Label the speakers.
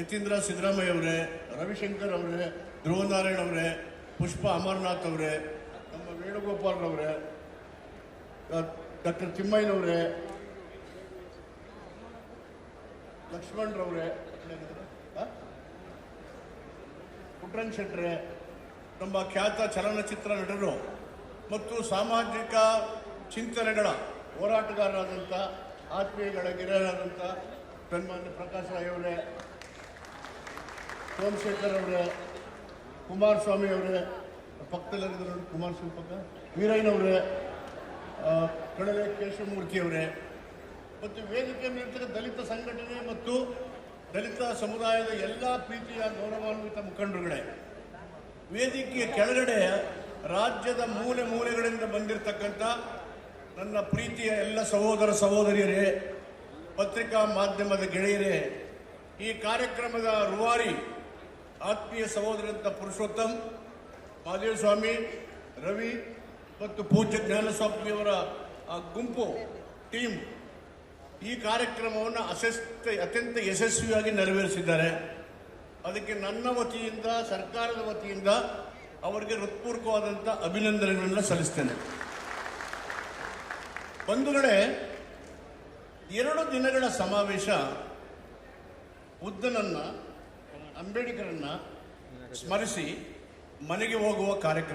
Speaker 1: ಯತೀಂದ್ರ ಸಿದ್ದರಾಮಯ್ಯ ಅವರೇ, ರವಿಶಂಕರ್ ಅವರೇ, ಧ್ರುವನಾರಾಯಣ್ ಅವರೇ, ಪುಷ್ಪ ಅಮರನಾಥ್ ಅವರೇ, ನಮ್ಮ ವೇಣುಗೋಪಾಲ್ ಅವರೇ ಡಾಕ್ಟರ್ ತಿಮ್ಮಯ್ಯನವರೇ ಲಕ್ಷ್ಮಣರವರೇ ಪುಟ್ರನ್ ಶೆಟ್ರೆ, ನಮ್ಮ ಖ್ಯಾತ ಚಲನಚಿತ್ರ ನಟರು ಮತ್ತು ಸಾಮಾಜಿಕ ಚಿಂತನೆಗಳ ಹೋರಾಟಗಾರರಾದಂಥ ಆತ್ಮೀಯಗಳ ಸನ್ಮಾನ್ಯ ಪ್ರಕಾಶ್ ರಾಯ್ ಅವರೇ ಸೋಮಶೇಖರ್ ಅವರೇ, ಕುಮಾರಸ್ವಾಮಿ ಅವರೇ ನೋಡಿ, ಕುಮಾರಸ್ವಾಮಿ ಪಕ್ಕ ವೀರಯ್ಯನವರೇ ಕಡಲೆ ಕೇಶವಮೂರ್ತಿ ಅವರೇ. ಮತ್ತು ವೇದಿಕೆ ಮೇಲಿರ್ತಕ್ಕ ದಲಿತ ಸಂಘಟನೆ ಮತ್ತು ದಲಿತ ಸಮುದಾಯದ ಎಲ್ಲ ಪ್ರೀತಿಯ ಗೌರವಾನ್ವಿತ ಮುಖಂಡರುಗಳೇ, ವೇದಿಕೆಯ ಕೆಳಗಡೆ ರಾಜ್ಯದ ಮೂಲೆ ಮೂಲೆಗಳಿಂದ ಬಂದಿರತಕ್ಕಂಥ ನನ್ನ ಪ್ರೀತಿಯ ಎಲ್ಲ ಸಹೋದರ ಸಹೋದರಿಯರೇ, ಪತ್ರಿಕಾ ಮಾಧ್ಯಮದ ಗೆಳೆಯರೇ, ಈ ಕಾರ್ಯಕ್ರಮದ ರೂವಾರಿ ಆತ್ಮೀಯ ಸಹೋದರಂತ ಪುರುಷೋತ್ತಮ್ ಮಹಾದೇವ ಸ್ವಾಮಿ, ರವಿ ಮತ್ತು ಪೂಜ್ಯ ಜ್ಞಾನಸ್ವಾಮಿಯವರ ಗುಂಪು ಟೀಮ್ ಈ ಕಾರ್ಯಕ್ರಮವನ್ನು ಅಸಸ್ ಅತ್ಯಂತ ಯಶಸ್ವಿಯಾಗಿ ನೆರವೇರಿಸಿದ್ದಾರೆ. ಅದಕ್ಕೆ ನನ್ನ ವತಿಯಿಂದ, ಸರ್ಕಾರದ ವತಿಯಿಂದ ಅವರಿಗೆ ಹೃತ್ಪೂರ್ವಕವಾದಂಥ ಅಭಿನಂದನೆಗಳನ್ನು ಸಲ್ಲಿಸ್ತೇನೆ. ಬಂಧುಗಳೇ, ಎರಡು ದಿನಗಳ ಸಮಾವೇಶ ಬುದ್ಧನನ್ನ ಅಂಬೇಡ್ಕರನ್ನ ಸ್ಮರಿಸಿ ಮನೆಗೆ ಹೋಗುವ ಕಾರ್ಯಕ್ರಮ